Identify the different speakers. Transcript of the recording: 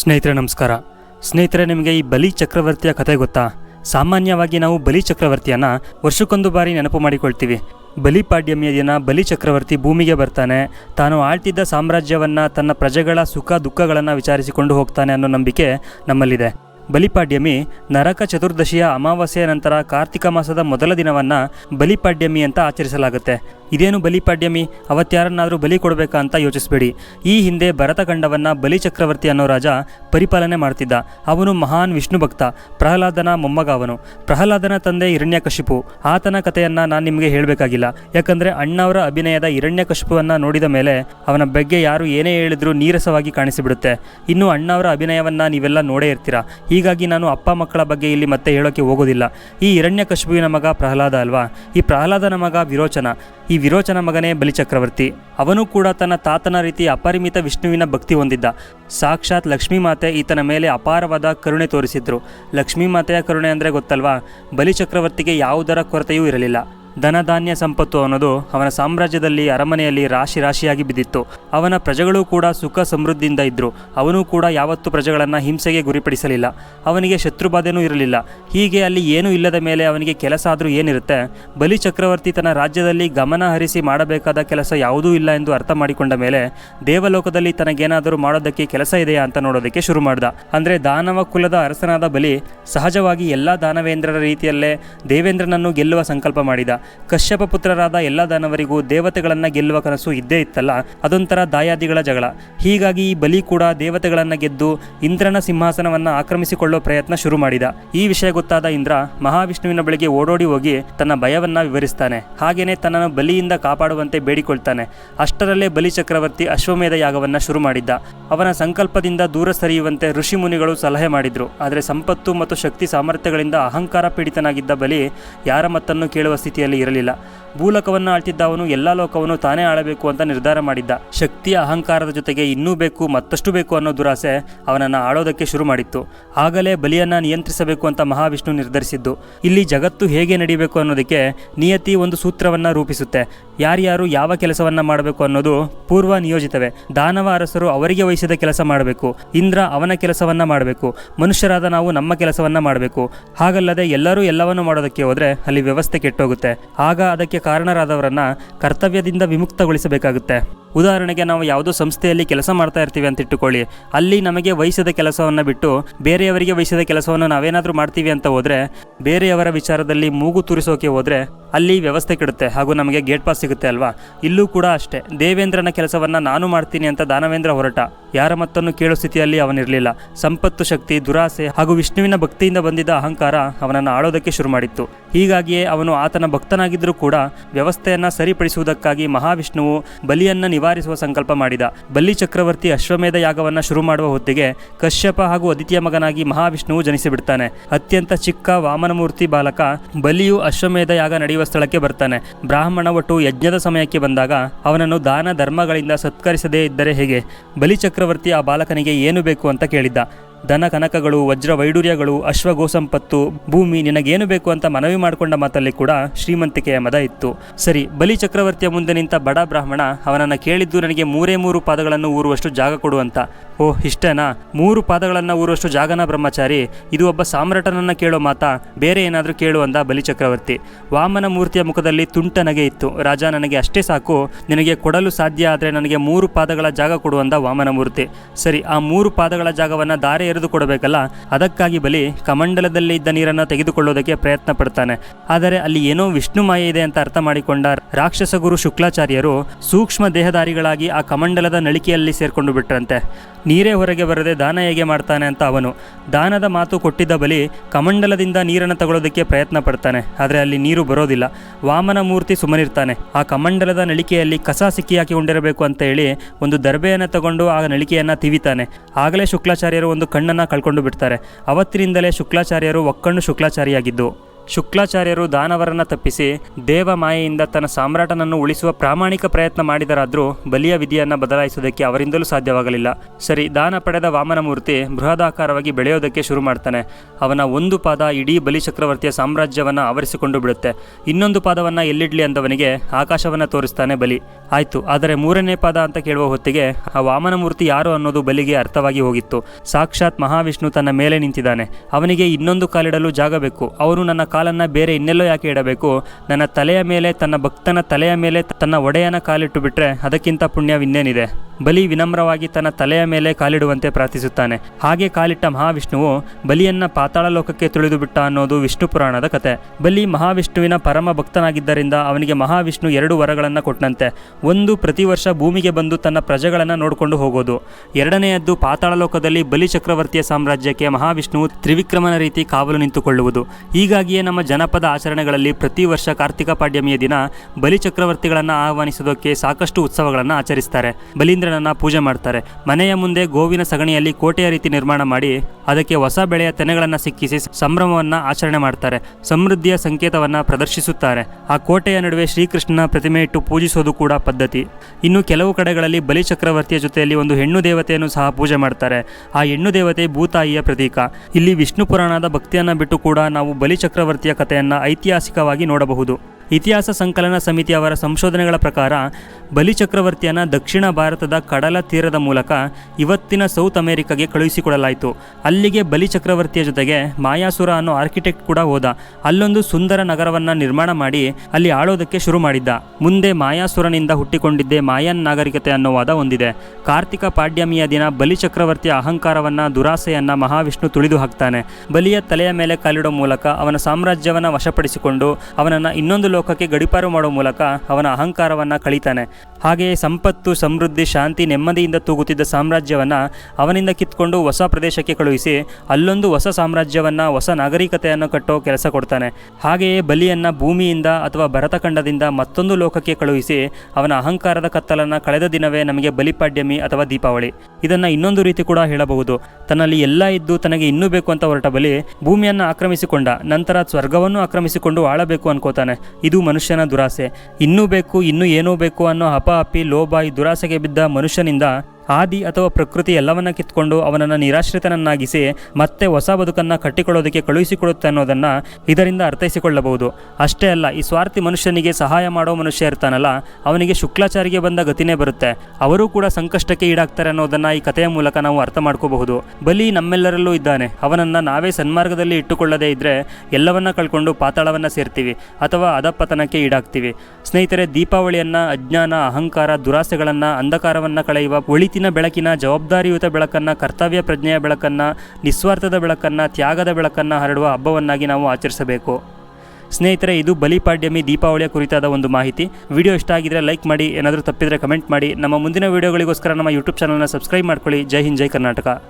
Speaker 1: ಸ್ನೇಹಿತರೆ, ನಮಸ್ಕಾರ. ಸ್ನೇಹಿತರೆ, ನಿಮಗೆ ಈ ಬಲಿ ಚಕ್ರವರ್ತಿಯ ಕಥೆ ಗೊತ್ತಾ? ಸಾಮಾನ್ಯವಾಗಿ ನಾವು ಬಲಿ ಚಕ್ರವರ್ತಿಯನ್ನ ವರ್ಷಕ್ಕೊಂದು ಬಾರಿ ನೆನಪು ಮಾಡಿಕೊಳ್ತೀವಿ. ಬಲಿಪಾಡ್ಯಮಿಯ ದಿನ ಬಲಿ ಚಕ್ರವರ್ತಿ ಭೂಮಿಗೆ ಬರ್ತಾನೆ. ತಾನು ಆಳ್ತಿದ್ದ ಸಾಮ್ರಾಜ್ಯವನ್ನ, ತನ್ನ ಪ್ರಜೆಗಳ ಸುಖ ದುಃಖಗಳನ್ನು ವಿಚಾರಿಸಿಕೊಂಡು ಹೋಗ್ತಾನೆ ಅನ್ನೋ ನಂಬಿಕೆ ನಮ್ಮಲ್ಲಿದೆ. ಬಲಿಪಾಡ್ಯಮಿ ನರಕ ಚತುರ್ದಶಿಯ ಅಮಾವಾಸ್ಯೆಯ ನಂತರ ಕಾರ್ತಿಕ ಮಾಸದ ಮೊದಲ ದಿನವನ್ನು ಬಲಿಪಾಡ್ಯಮಿ ಅಂತ ಆಚರಿಸಲಾಗುತ್ತೆ. ಇದೇನು ಬಲಿಪಾಡ್ಯಮಿ? ಅವತ್ಯಾರನ್ನಾದರೂ ಬಲಿ ಕೊಡಬೇಕಾ ಅಂತ ಯೋಚಿಸಬೇಡಿ. ಈ ಹಿಂದೆ ಭರತಖಂಡವನ್ನು ಬಲಿ ಚಕ್ರವರ್ತಿ ಅನ್ನೋ ರಾಜ ಪರಿಪಾಲನೆ ಮಾಡ್ತಿದ್ದ. ಅವನು ಮಹಾನ್ ವಿಷ್ಣು ಭಕ್ತ, ಪ್ರಹ್ಲಾದನ ಮೊಮ್ಮಗ ಅವನು ಪ್ರಹ್ಲಾದನ ತಂದೆ ಹಿರಣ್ಯಕಶಿಪು. ಆತನ ಕಥೆಯನ್ನು ನಾನು ನಿಮಗೆ ಹೇಳಬೇಕಾಗಿಲ್ಲ. ಯಾಕಂದರೆ ಅಣ್ಣವರ ಅಭಿನಯದ ಹಿರಣ್ಯಕಶಿಪುವನ್ನು ನೋಡಿದ ಮೇಲೆ ಅವನ ಬಗ್ಗೆ ಯಾರು ಏನೇ ಹೇಳಿದರೂ ನೀರಸವಾಗಿ ಕಾಣಿಸಿಬಿಡುತ್ತೆ. ಇನ್ನು ಅಣ್ಣವರ ಅಭಿನಯವನ್ನು ನೀವೆಲ್ಲ ನೋಡೇ ಇರ್ತೀರಾ? ಹೀಗಾಗಿ ನಾನು ಅಪ್ಪ ಮಕ್ಕಳ ಬಗ್ಗೆ ಇಲ್ಲಿ ಮತ್ತೆ ಹೇಳೋಕೆ ಹೋಗೋದಿಲ್ಲ. ಈ ಹಿರಣ್ಯಕಶಿಪುವಿನ ಮಗ ಪ್ರಹ್ಲಾದ ಅಲ್ವಾ? ಈ ಪ್ರಹ್ಲಾದನ ಮಗ ವಿರೋಚನ. ಈ ವಿರೋಚನ ಮಗನೇ ಬಲಿಚಕ್ರವರ್ತಿ. ಅವನು ಕೂಡ ತನ್ನ ತಾತನ ರೀತಿ ಅಪರಿಮಿತ ವಿಷ್ಣುವಿನ ಭಕ್ತಿ ಹೊಂದಿದ್ದ. ಸಾಕ್ಷಾತ್ ಲಕ್ಷ್ಮೀ ಮಾತೆ ಈತನ ಮೇಲೆ ಅಪಾರವಾದ ಕರುಣೆ ತೋರಿಸಿದ್ರು. ಲಕ್ಷ್ಮೀ ಮಾತೆಯ ಕರುಣೆ ಅಂದರೆ ಗೊತ್ತಲ್ವಾ? ಬಲಿಚಕ್ರವರ್ತಿಗೆ ಯಾವುದರ ಕೊರತೆಯೂ ಇರಲಿಲ್ಲ. ಧನಧಾನ್ಯ ಸಂಪತ್ತು ಅನ್ನೋದು ಅವನ ಸಾಮ್ರಾಜ್ಯದಲ್ಲಿ ಅರಮನೆಯಲ್ಲಿ ರಾಶಿ ರಾಶಿಯಾಗಿ ಬಿದ್ದಿತ್ತು. ಅವನ ಪ್ರಜೆಗಳು ಕೂಡ ಸುಖ ಸಮೃದ್ಧಿಯಿಂದ ಇದ್ದರು ಅವನು ಕೂಡ ಯಾವತ್ತೂ ಪ್ರಜೆಗಳನ್ನು ಹಿಂಸೆಗೆ ಗುರಿಪಡಿಸಲಿಲ್ಲ. ಅವನಿಗೆ ಶತ್ರುಬಾಧೆನೂ ಇರಲಿಲ್ಲ. ಹೀಗೆ ಅಲ್ಲಿ ಏನೂ ಇಲ್ಲದ ಮೇಲೆ ಅವನಿಗೆ ಕೆಲಸ ಆದರೂ ಏನಿರುತ್ತೆ? ಬಲಿ ಚಕ್ರವರ್ತಿ ತನ್ನ ರಾಜ್ಯದಲ್ಲಿ ಗಮನ ಹರಿಸಿ ಮಾಡಬೇಕಾದ ಕೆಲಸ ಯಾವುದೂ ಇಲ್ಲ ಎಂದು ಅರ್ಥ ಮಾಡಿಕೊಂಡ ಮೇಲೆ ದೇವಲೋಕದಲ್ಲಿ ತನಗೇನಾದರೂ ಮಾಡೋದಕ್ಕೆ ಕೆಲಸ ಇದೆಯಾ ಅಂತ ನೋಡೋದಕ್ಕೆ ಶುರು ಮಾಡ್ದ. ಅಂದರೆ ದಾನವ ಕುಲದ ಅರಸನಾದ ಬಲಿ ಸಹಜವಾಗಿ ಎಲ್ಲ ದಾನವೇಂದ್ರರ ರೀತಿಯಲ್ಲೇ ದೇವೇಂದ್ರನನ್ನು ಗೆಲ್ಲುವ ಸಂಕಲ್ಪ ಮಾಡಿದ. ಕಶ್ಯಪ ಪುತ್ರರಾದ ಎಲ್ಲ ದಾನವರಿಗೂ ದೇವತೆಗಳನ್ನು ಗೆಲ್ಲುವ ಕನಸು ಇದ್ದೇ ಇತ್ತಲ್ಲ? ಅದೊಂಥರ ದಾಯಾದಿಗಳ ಜಗಳ. ಹೀಗಾಗಿ ಈ ಬಲಿ ಕೂಡ ದೇವತೆಗಳನ್ನು ಗೆದ್ದು ಇಂದ್ರನ ಸಿಂಹಾಸನವನ್ನು ಆಕ್ರಮಿಸಿಕೊಳ್ಳೋ ಪ್ರಯತ್ನ ಶುರು ಮಾಡಿದ. ಈ ವಿಷಯ ಗೊತ್ತಾದ ಇಂದ್ರ ಮಹಾವಿಷ್ಣುವಿನ ಬಳಿಗೆ ಓಡೋಡಿ ಹೋಗಿ ತನ್ನ ಭಯವನ್ನ ವಿವರಿಸ್ತಾನೆ. ಹಾಗೆಯೇ ತನ್ನನ್ನು ಬಲಿಯಿಂದ ಕಾಪಾಡುವಂತೆ ಬೇಡಿಕೊಳ್ತಾನೆ. ಅಷ್ಟರಲ್ಲೇ ಬಲಿ ಚಕ್ರವರ್ತಿ ಅಶ್ವಮೇಧ ಯಾಗವನ್ನ ಶುರು ಮಾಡಿದ್ದ. ಅವನ ಸಂಕಲ್ಪದಿಂದ ದೂರ ಸರಿಯುವಂತೆ ಋಷಿ ಮುನಿಗಳು ಸಲಹೆ ಮಾಡಿದ್ರು. ಆದರೆ ಸಂಪತ್ತು ಮತ್ತು ಶಕ್ತಿ ಸಾಮರ್ಥ್ಯಗಳಿಂದ ಅಹಂಕಾರ ಪೀಡಿತನಾಗಿದ್ದ ಬಲಿ ಯಾರ ಮತ್ತನ್ನು ಕೇಳುವ ಸ್ಥಿತಿಯಲ್ಲಿ ಇರಲಿಲ್ಲ. ಭೂಲೋಕವನ್ನು ಆಳ್ತಿದ್ದ ಅವನು ಎಲ್ಲ ಲೋಕವನ್ನು ತಾನೇ ಆಳಬೇಕು ಅಂತ ನಿರ್ಧಾರ ಮಾಡಿದ್ದ. ಶಕ್ತಿಯ ಅಹಂಕಾರದ ಜೊತೆಗೆ ಇನ್ನೂ ಬೇಕು, ಮತ್ತಷ್ಟು ಬೇಕು ಅನ್ನೋ ದುರಾಸೆ ಅವನನ್ನು ಆಳೋದಕ್ಕೆ ಶುರು ಮಾಡಿತ್ತು. ಆಗಲೇ ಬಲಿಯನ್ನ ನಿಯಂತ್ರಿಸಬೇಕು ಅಂತ ಮಹಾವಿಷ್ಣು ನಿರ್ಧರಿಸಿದ್ದು. ಇಲ್ಲಿ ಜಗತ್ತು ಹೇಗೆ ನಡಿಬೇಕು ಅನ್ನೋದಕ್ಕೆ ನಿಯತಿ ಒಂದು ಸೂತ್ರವನ್ನ ರೂಪಿಸುತ್ತೆ. ಯಾರ್ಯಾರು ಯಾವ ಕೆಲಸವನ್ನ ಮಾಡಬೇಕು ಅನ್ನೋದು ಪೂರ್ವ ನಿಯೋಜಿತವೇ. ದಾನವ ಅರಸರು ಅವರಿಗೆ ವಹಿಸಿದ ಕೆಲಸ ಮಾಡಬೇಕು. ಇಂದ್ರ ಅವನ ಕೆಲಸವನ್ನ ಮಾಡಬೇಕು. ಮನುಷ್ಯರಾದ ನಾವು ನಮ್ಮ ಕೆಲಸವನ್ನ ಮಾಡಬೇಕು. ಹಾಗಲ್ಲದೆ ಎಲ್ಲರೂ ಎಲ್ಲವನ್ನು ಮಾಡೋದಕ್ಕೆ ಹೋದರೆ ಅಲ್ಲಿ ವ್ಯವಸ್ಥೆ ಕೆಟ್ಟೋಗುತ್ತೆ. ಆಗ ಅದಕ್ಕೆ ಕಾರಣರಾದವರನ್ನ ಕರ್ತವ್ಯದಿಂದ ವಿಮುಕ್ತಗೊಳಿಸಬೇಕಾಗುತ್ತೆ. ಉದಾಹರಣೆಗೆ ನಾವು ಯಾವುದೋ ಸಂಸ್ಥೆಯಲ್ಲಿ ಕೆಲಸ ಮಾಡ್ತಾ ಇರ್ತೀವಿ ಅಂತ ಇಟ್ಟುಕೊಳ್ಳಿ. ಅಲ್ಲಿ ನಮಗೆ ವಹಿಸಿದ ಕೆಲಸವನ್ನು ಬಿಟ್ಟು ಬೇರೆಯವರಿಗೆ ವಹಿಸಿದ ಕೆಲಸವನ್ನು ನಾವೇನಾದರೂ ಮಾಡ್ತೀವಿ ಅಂತ ಹೋದರೆ, ಬೇರೆಯವರ ವಿಚಾರದಲ್ಲಿ ಮೂಗು ತುರಿಸೋಕೆ ಹೋದರೆ ಅಲ್ಲಿ ವ್ಯವಸ್ಥೆ ಕೆಡುತ್ತೆ ಹಾಗೂ ನಮಗೆ ಗೇಟ್ ಪಾಸ್ ಸಿಗುತ್ತೆ ಅಲ್ವಾ? ಇಲ್ಲೂ ಕೂಡ ಅಷ್ಟೇ. ದೇವೇಂದ್ರನ ಕೆಲಸವನ್ನು ನಾನು ಮಾಡ್ತೀನಿ ಅಂತ ದಾನವೇಂದ್ರ ಹೊರಟ. ಯಾರ ಮತ್ತನ್ನು ಕೇಳೋ ಸ್ಥಿತಿಯಲ್ಲಿ ಅವನಿರಲಿಲ್ಲ. ಸಂಪತ್ತು, ಶಕ್ತಿ, ದುರಾಸೆ ಹಾಗೂ ವಿಷ್ಣುವಿನ ಭಕ್ತಿಯಿಂದ ಬಂದಿದ್ದ ಅಹಂಕಾರ ಅವನನ್ನು ಆಳೋದಕ್ಕೆ ಶುರು ಮಾಡಿತ್ತು. ಹೀಗಾಗಿಯೇ ಅವನು ಆತನ ಭಕ್ತನಾಗಿದ್ದರೂ ಕೂಡ ವ್ಯವಸ್ಥೆಯನ್ನು ಸರಿಪಡಿಸುವುದಕ್ಕಾಗಿ ಮಹಾವಿಷ್ಣುವು ಬಲಿಯನ್ನ ನಿವಾರಿಸುವ ಸಂಕಲ್ಪ ಮಾಡಿದ. ಬಲ್ಲಿ ಚಕ್ರವರ್ತಿ ಅಶ್ವಮೇಧ ಯಾಗವನ್ನು ಶುರು ಮಾಡುವ ಹೊತ್ತಿಗೆ ಕಶ್ಯಪ ಹಾಗೂ ಅದಿತಿಯ ಮಗನಾಗಿ ಮಹಾವಿಷ್ಣುವು ಜನಿಸಿಬಿಡ್ತಾನೆ. ಅತ್ಯಂತ ಚಿಕ್ಕ ವಾಮನಮೂರ್ತಿ ಬಾಲಕ ಬಲಿಯು ಅಶ್ವಮೇಧ ಯಾಗ ನಡೆಯುವ ಸ್ಥಳಕ್ಕೆ ಬರ್ತಾನೆ. ಬ್ರಾಹ್ಮಣ ಒಟ್ಟು ಯಜ್ಞದ ಸಮಯಕ್ಕೆ ಬಂದಾಗ ಅವನನ್ನು ದಾನ ಧರ್ಮಗಳಿಂದ ಸತ್ಕರಿಸದೇ ಇದ್ದರೆ ಹೇಗೆ? ಬಲಿ ಚಕ್ರವರ್ತಿ ಆ ಬಾಲಕನಿಗೆ ಏನು ಬೇಕು ಅಂತ ಕೇಳಿದ್ದ. ಧನ ಕನಕಗಳು, ವಜ್ರ ವೈಡೂರ್ಯಗಳು ಅಶ್ವಗೋಸಂಪತ್ತು ಭೂಮಿ ನಿನಗೇನು ಬೇಕು ಅಂತ ಮನವಿ ಮಾಡಿಕೊಂಡ ಮಾತಲ್ಲಿ ಕೂಡ ಶ್ರೀಮಂತಿಕೆಯ ಮದ ಇತ್ತು. ಸರಿ, ಬಲಿ ಚಕ್ರವರ್ತಿಯ ಮುಂದೆ ನಿಂತ ಬಡ ಬ್ರಾಹ್ಮಣ ಅವನನ್ನು ಕೇಳಿದ್ದು ನನಗೆ ಮೂರೇ ಮೂರು ಪಾದಗಳನ್ನು ಊರುವಷ್ಟು ಜಾಗ ಕೊಡು ಅಂತ. ಓಹ್, ಇಷ್ಟೇನಾ? ಮೂರು ಪಾದಗಳನ್ನು ಊರುವಷ್ಟು ಜಾಗನ ಬ್ರಹ್ಮಚಾರಿ, ಇದು ಒಬ್ಬ ಸಾಮ್ರಾಟನನ್ನ ಕೇಳೋ ಮಾತಾ? ಬೇರೆ ಏನಾದರೂ ಕೇಳು ಅಂದ ಬಲಿ ಚಕ್ರವರ್ತಿ. ವಾಮನ ಮೂರ್ತಿಯ ಮುಖದಲ್ಲಿ ತುಂಟ ನಗೆ ಇತ್ತು. ರಾಜ, ನನಗೆ ಅಷ್ಟೇ ಸಾಕು. ನಿನಗೆ ಕೊಡಲು ಸಾಧ್ಯ ಆದರೆ ನನಗೆ ಮೂರು ಪಾದಗಳ ಜಾಗ ಕೊಡು ಅಂದ ವಾಮನ ಮೂರ್ತಿ. ಸರಿ, ಆ ಮೂರು ಪಾದಗಳ ಜಾಗವನ್ನು ದಾರೆ ಎರೆದು ಕೊಡಬೇಕಲ್ಲ? ಅದಕ್ಕಾಗಿ ಬಲಿ ಕಮಂಡಲದಲ್ಲಿ ಇದ್ದ ನೀರನ್ನು ತೆಗೆದುಕೊಳ್ಳೋದಕ್ಕೆ ಪ್ರಯತ್ನ ಪಡ್ತಾನೆ. ಆದರೆ ಅಲ್ಲಿ ಏನೋ ವಿಷ್ಣು ಮಾಯೆ ಇದೆ ಅಂತ ಅರ್ಥ ಮಾಡಿಕೊಂಡ ರಾಕ್ಷಸ ಗುರು ಶುಕ್ಲಾಚಾರ್ಯರು ಸೂಕ್ಷ್ಮ ದೇಹಧಾರಿಗಳಾಗಿ ಆ ಕಮಂಡಲದ ನಳಿಕೆಯಲ್ಲಿ ಸೇರ್ಕೊಂಡು ಬಿಟ್ರಂತೆ. ನೀರೇ ಹೊರಗೆ ಬರದೆ ದಾನ ಹೇಗೆ ಮಾಡ್ತಾನೆ ಅಂತ ಅವನು. ದಾನದ ಮಾತು ಕೊಟ್ಟಿದ್ದ ಬಲಿ ಕಮಂಡಲದಿಂದ ನೀರನ್ನು ತಗೊಳ್ಳೋದಕ್ಕೆ ಪ್ರಯತ್ನ ಪಡ್ತಾನೆ. ಆದರೆ ಅಲ್ಲಿ ನೀರು ಬರೋದಿಲ್ಲ. ವಾಮನ ಮೂರ್ತಿ ಸುಮ್ಮನಿರ್ತಾನೆ. ಆ ಕಮಂಡಲದ ನಳಿಕೆಯಲ್ಲಿ ಕಸ ಸಿಕ್ಕಿ ಹಾಕಿಕೊಂಡಿರಬೇಕು ಅಂತ ಹೇಳಿ ಒಂದು ದರ್ಬೆಯನ್ನು ತಗೊಂಡು ಆ ನಳಿಕೆಯನ್ನು ತಿವಿತಾನೆ. ಆಗಲೇ ಶುಕ್ಲಾಚಾರ್ಯರು ಒಂದು ಕಣ್ಣನ್ನು ಕಳ್ಕೊಂಡು ಬಿಡ್ತಾರೆ. ಅವತ್ತಿನಿಂದಲೇ ಶುಕ್ಲಾಚಾರ್ಯರು ಒಕ್ಕಣ್ಣು ಶುಕ್ಲಾಚಾರಿಯಾಗಿದ್ದು. ಶುಕ್ಲಾಚಾರ್ಯರು ದಾನವರನ್ನ ತಪ್ಪಿಸಿ ದೇವ ಮಾಯೆಯಿಂದ ತನ್ನ ಸಾಮ್ರಾಟನನ್ನು ಉಳಿಸುವ ಪ್ರಾಮಾಣಿಕ ಪ್ರಯತ್ನ ಮಾಡಿದರಾದರೂ ಬಲಿಯ ವಿಧಿಯನ್ನು ಬದಲಾಯಿಸುವುದಕ್ಕೆ ಅವರಿಂದಲೂ ಸಾಧ್ಯವಾಗಲಿಲ್ಲ. ಸರಿ, ದಾನ ಪಡೆದ ವಾಮನ ಮೂರ್ತಿ ಬೃಹದಾಕಾರವಾಗಿ ಬೆಳೆಯೋದಕ್ಕೆ ಶುರು ಮಾಡ್ತಾನೆ. ಅವನ ಒಂದು ಪಾದ ಇಡೀ ಬಲಿ ಚಕ್ರವರ್ತಿಯ ಸಾಮ್ರಾಜ್ಯವನ್ನು ಆವರಿಸಿಕೊಂಡು ಬಿಡುತ್ತೆ. ಇನ್ನೊಂದು ಪಾದವನ್ನು ಎಲ್ಲಿಡ್ಲಿ ಅಂದವನಿಗೆ ಆಕಾಶವನ್ನು ತೋರಿಸ್ತಾನೆ ಬಲಿ. ಆಯಿತು, ಆದರೆ ಮೂರನೇ ಪಾದ ಅಂತ ಕೇಳುವ ಹೊತ್ತಿಗೆ ಆ ವಾಮನ ಮೂರ್ತಿ ಯಾರು ಅನ್ನೋದು ಬಲಿಗೆ ಅರ್ಥವಾಗಿ ಹೋಗಿತ್ತು. ಸಾಕ್ಷಾತ್ ಮಹಾವಿಷ್ಣು ತನ್ನ ಮೇಲೆ ನಿಂತಿದ್ದಾನೆ. ಅವನಿಗೆ ಇನ್ನೊಂದು ಕಾಲಿಡಲು ಜಾಗ ಬೇಕು ಅವನು ನನ್ನ ಕಾಲನ್ನ ಬೇರೆ ಇನ್ನೆಲ್ಲೋ ಯಾಕೆ ಇಡಬೇಕು? ನನ್ನ ತಲೆಯ ಮೇಲೆ, ತನ್ನ ಭಕ್ತನ ತಲೆಯ ಮೇಲೆ, ತನ್ನ ಒಡೆಯನ ಕಾಲಿಟ್ಟು ಬಿಟ್ಟರೆ ಅದಕ್ಕಿಂತ ಪುಣ್ಯವಿನ್ನೇನಿದೆ. ಬಲಿ ವಿನಮ್ರವಾಗಿ ತನ್ನ ತಲೆಯ ಮೇಲೆ ಕಾಲಿಡುವಂತೆ ಪ್ರಾರ್ಥಿಸುತ್ತಾನೆ. ಹಾಗೆ ಕಾಲಿಟ್ಟ ಮಹಾವಿಷ್ಣುವು ಬಲಿಯನ್ನ ಪಾತಾಳ ಲೋಕಕ್ಕೆ ತುಳಿದು ಬಿಟ್ಟ ಅನ್ನೋದು ವಿಷ್ಣು ಪುರಾಣದ ಕತೆ. ಬಲಿ ಮಹಾವಿಷ್ಣುವಿನ ಪರಮ ಭಕ್ತನಾಗಿದ್ದರಿಂದ ಅವನಿಗೆ ಮಹಾವಿಷ್ಣು ಎರಡು ವರಗಳನ್ನು ಕೊಟ್ಟಂತೆ ಒಂದು ಪ್ರತಿ ವರ್ಷ ಭೂಮಿಗೆ ಬಂದು ತನ್ನ ಪ್ರಜೆಗಳನ್ನು ನೋಡಿಕೊಂಡು ಹೋಗೋದು. ಎರಡನೆಯದ್ದು ಪಾತಾಳ ಲೋಕದಲ್ಲಿ ಬಲಿ ಚಕ್ರವರ್ತಿಯ ಸಾಮ್ರಾಜ್ಯಕ್ಕೆ ಮಹಾವಿಷ್ಣುವು ತ್ರಿವಿಕ್ರಮನ ರೀತಿ ಕಾವಲು ನಿಂತುಕೊಳ್ಳುವುದು. ಹೀಗಾಗಿಯೇ ನಮ್ಮ ಜನಪದ ಆಚರಣೆಗಳಲ್ಲಿ ಪ್ರತಿ ವರ್ಷ ಕಾರ್ತಿಕ ಪಾಡ್ಯಮಿಯ ದಿನ ಬಲಿ ಚಕ್ರವರ್ತಿಗಳನ್ನು ಆಹ್ವಾನಿಸೋದಕ್ಕೆ ಸಾಕಷ್ಟು ಉತ್ಸವಗಳನ್ನು ಆಚರಿಸ್ತಾರೆ. ಬಲೀಂದ್ರನನ್ನು ಪೂಜೆ ಮಾಡ್ತಾರೆ. ಮನೆಯ ಮುಂದೆ ಗೋವಿನ ಸಗಣಿಯಲ್ಲಿ ಕೋಟೆಯ ರೀತಿ ನಿರ್ಮಾಣ ಮಾಡಿ ಅದಕ್ಕೆ ಹೊಸ ಬೆಳೆಯ ತೆನೆಗಳನ್ನು ಸಿಕ್ಕಿಸಿ ಸಂಭ್ರಮವನ್ನು ಆಚರಣೆ ಮಾಡ್ತಾರೆ, ಸಮೃದ್ಧಿಯ ಸಂಕೇತವನ್ನು ಪ್ರದರ್ಶಿಸುತ್ತಾರೆ. ಆ ಕೋಟೆಯ ನಡುವೆ ಶ್ರೀಕೃಷ್ಣನ ಪ್ರತಿಮೆ ಇಟ್ಟು ಪೂಜಿಸೋದು ಕೂಡ ಪದ್ಧತಿ. ಇನ್ನು ಕೆಲವು ಕಡೆಗಳಲ್ಲಿ ಬಲಿ ಚಕ್ರವರ್ತಿಯ ಜೊತೆಯಲ್ಲಿ ಒಂದು ಹೆಣ್ಣು ದೇವತೆಯನ್ನು ಸಹ ಪೂಜೆ ಮಾಡ್ತಾರೆ. ಆ ಹೆಣ್ಣು ದೇವತೆ ಭೂತಾಯಿಯ ಪ್ರತೀಕ. ಇಲ್ಲಿ ವಿಷ್ಣು ಪುರಾಣದ ಭಕ್ತಿಯನ್ನು ಬಿಟ್ಟು ಕೂಡ ನಾವು ಬಲಿ ಚಕ್ರವರ್ತಿಯ ಕಥೆಯನ್ನು ಐತಿಹಾಸಿಕವಾಗಿ ನೋಡಬಹುದು. ಇತಿಹಾಸ ಸಂಕಲನ ಸಮಿತಿ ಅವರ ಸಂಶೋಧನೆಗಳ ಪ್ರಕಾರ ಬಲಿ ಚಕ್ರವರ್ತಿಯನ್ನು ದಕ್ಷಿಣ ಭಾರತದ ಕಡಲ ತೀರದ ಮೂಲಕ ಇವತ್ತಿನ ಸೌತ್ ಅಮೆರಿಕಾಗೆ ಕಳುಹಿಸಿಕೊಡಲಾಯಿತು. ಅಲ್ಲಿಗೆ ಬಲಿ ಚಕ್ರವರ್ತಿಯ ಜೊತೆಗೆ ಮಾಯಾಸುರ ಅನ್ನೋ ಆರ್ಕಿಟೆಕ್ಟ್ ಕೂಡ ಹೋದ. ಅಲ್ಲೊಂದು ಸುಂದರ ನಗರವನ್ನು ನಿರ್ಮಾಣ ಮಾಡಿ ಅಲ್ಲಿ ಆಳೋದಕ್ಕೆ ಶುರು ಮಾಡಿದ್ದ. ಮುಂದೆ ಮಾಯಾಸುರನಿಂದ ಹುಟ್ಟಿಕೊಂಡಿದ್ದೇ ಮಾಯನ್ ನಾಗರಿಕತೆ ಅನ್ನೋ ವಾದ ಹೊಂದಿದೆ. ಕಾರ್ತಿಕ ಪಾಡ್ಯಮಿಯ ದಿನ ಬಲಿ ಅಹಂಕಾರವನ್ನು, ದುರಾಸೆಯನ್ನು ದುರಾಸೆಯನ್ನ ಮಹಾವಿಷ್ಣು ತುಳಿದು ಹಾಕ್ತಾನೆ. ಬಲಿಯ ತಲೆಯ ಮೇಲೆ ಕಾಲಿಡೋ ಮೂಲಕ ಅವನ ಸಾಮ್ರಾಜ್ಯವನ್ನು ವಶಪಡಿಸಿಕೊಂಡು ಅವನನ್ನು ಇನ್ನೊಂದು ಲೋಕಕ್ಕೆ ಗಡಿಪಾರು ಮಾಡುವ ಮೂಲಕ ಅವನ ಅಹಂಕಾರವನ್ನು ಕಳೀತಾನೆ. ಹಾಗೆಯೇ ಸಂಪತ್ತು, ಸಮೃದ್ಧಿ, ಶಾಂತಿ, ನೆಮ್ಮದಿಯಿಂದ ತೂಗುತ್ತಿದ್ದ ಸಾಮ್ರಾಜ್ಯವನ್ನು ಅವನಿಂದ ಕಿತ್ಕೊಂಡು ಹೊಸ ಪ್ರದೇಶಕ್ಕೆ ಕಳುಹಿಸಿ ಅಲ್ಲೊಂದು ಹೊಸ ಸಾಮ್ರಾಜ್ಯವನ್ನು, ಹೊಸ ನಾಗರಿಕತೆಯನ್ನು ಕಟ್ಟೋ ಕೆಲಸ ಕೊಡ್ತಾನೆ. ಹಾಗೆಯೇ ಬಲಿಯನ್ನು ಭೂಮಿಯಿಂದ ಅಥವಾ ಭರತಖಂಡದಿಂದ ಮತ್ತೊಂದು ಲೋಕಕ್ಕೆ ಕಳುಹಿಸಿ ಅವನ ಅಹಂಕಾರದ ಕತ್ತಲನ್ನು ಕಳೆದ ದಿನವೇ ನಮಗೆ ಬಲಿಪಾಡ್ಯಮಿ ಅಥವಾ ದೀಪಾವಳಿ. ಇದನ್ನು ಇನ್ನೊಂದು ರೀತಿ ಕೂಡ ಹೇಳಬಹುದು. ತನ್ನಲ್ಲಿ ಎಲ್ಲ ಇದ್ದು ತನಗೆ ಇನ್ನೂ ಬೇಕು ಅಂತ ಹೊರಟ ಬಲಿ ಭೂಮಿಯನ್ನು ಆಕ್ರಮಿಸಿಕೊಂಡ, ನಂತರ ಸ್ವರ್ಗವನ್ನು ಆಕ್ರಮಿಸಿಕೊಂಡು ಆಳಬೇಕು ಅನ್ಕೋತಾನೆ. ಇದು ಮನುಷ್ಯನ ದುರಾಸೆ. ಇನ್ನೂ ಬೇಕು, ಇನ್ನೂ ಏನೋ ಬೇಕು ಅನ್ನೋ ಹಪಾಹಪಿ ಲೋಭ ಈ ದುರಾಸೆಗೆ ಬಿದ್ದ ಮನುಷ್ಯನಿಂದ ಆದಿ ಅಥವಾ ಪ್ರಕೃತಿ ಎಲ್ಲವನ್ನ ಕಿತ್ಕೊಂಡು ಅವನನ್ನು ನಿರಾಶ್ರಿತನನ್ನಾಗಿಸಿ ಮತ್ತೆ ಹೊಸ ಬದುಕನ್ನು ಕಟ್ಟಿಕೊಳ್ಳೋದಕ್ಕೆ ಕಳುಹಿಸಿಕೊಡುತ್ತೆ ಅನ್ನೋದನ್ನು ಇದರಿಂದ ಅರ್ಥೈಸಿಕೊಳ್ಳಬಹುದು. ಅಷ್ಟೇ ಅಲ್ಲ, ಈ ಸ್ವಾರ್ಥಿ ಮನುಷ್ಯನಿಗೆ ಸಹಾಯ ಮಾಡೋ ಮನುಷ್ಯ ಇರ್ತಾನಲ್ಲ, ಅವನಿಗೆ ಶುಕ್ಲಾಚಾರಿಗೆ ಬಂದ ಗತಿನೇ ಬರುತ್ತೆ. ಅವರೂ ಕೂಡ ಸಂಕಷ್ಟಕ್ಕೆ ಈಡಾಗ್ತಾರೆ ಅನ್ನೋದನ್ನು ಈ ಕಥೆಯ ಮೂಲಕ ನಾವು ಅರ್ಥ ಮಾಡ್ಕೋಬಹುದು. ಬಲಿ ನಮ್ಮೆಲ್ಲರಲ್ಲೂ ಇದ್ದಾನೆ. ಅವನನ್ನು ನಾವೇ ಸನ್ಮಾರ್ಗದಲ್ಲಿ ಇಟ್ಟುಕೊಳ್ಳದೇ ಇದ್ದರೆ ಎಲ್ಲವನ್ನ ಕಳ್ಕೊಂಡು ಪಾತಾಳವನ್ನು ಸೇರ್ತೀವಿ ಅಥವಾ ಅಧಪತನಕ್ಕೆ ಈಡಾಗ್ತೀವಿ. ಸ್ನೇಹಿತರೆ, ದೀಪಾವಳಿಯನ್ನು, ಅಜ್ಞಾನ, ಅಹಂಕಾರ, ದುರಾಸೆಗಳನ್ನು, ಅಂಧಕಾರವನ್ನು ಕಳೆಯುವ ಒಳಿತಿನ ಬೆಳಕಿನ, ಜವಾಬ್ದಾರಿಯುತ ಬೆಳಕನ್ನು, ಕರ್ತವ್ಯ ಪ್ರಜ್ಞೆಯ ಬೆಳಕನ್ನು, ನಿಸ್ವಾರ್ಥದ ಬೆಳಕನ್ನು, ತ್ಯಾಗದ ಬೆಳಕನ್ನು ಹರಡುವ ಹಬ್ಬವನ್ನಾಗಿ ನಾವು ಆಚರಿಸಬೇಕು. ಸ್ನೇಹಿತರೆ, ಇದು ಬಲಿಪಾಡ್ಯಮಿ ದೀಪಾವಳಿಯ ಕುರಿತಾದ ಒಂದು ಮಾಹಿತಿ. ವಿಡಿಯೋ ಇಷ್ಟ ಆಗಿದ್ರೆ ಲೈಕ್ ಮಾಡಿ, ಏನಾದರೂ ತಪ್ಪಿದರೆ ಕಮೆಂಟ್ ಮಾಡಿ. ನಮ್ಮ ಮುಂದಿನ ವಿಡಿಯೋಗಳಿಗೋಸ್ಕರ ನಮ್ಮ ಯೂಟ್ಯೂಬ್ ಚಾನಲ್ನ ಸಬ್ಸ್ಕ್ರೈಬ್ ಮಾಡ್ಕೊಳ್ಳಿ. ಜೈ ಹಿಂದ್, ಜೈ ಕರ್ನಾಟಕ.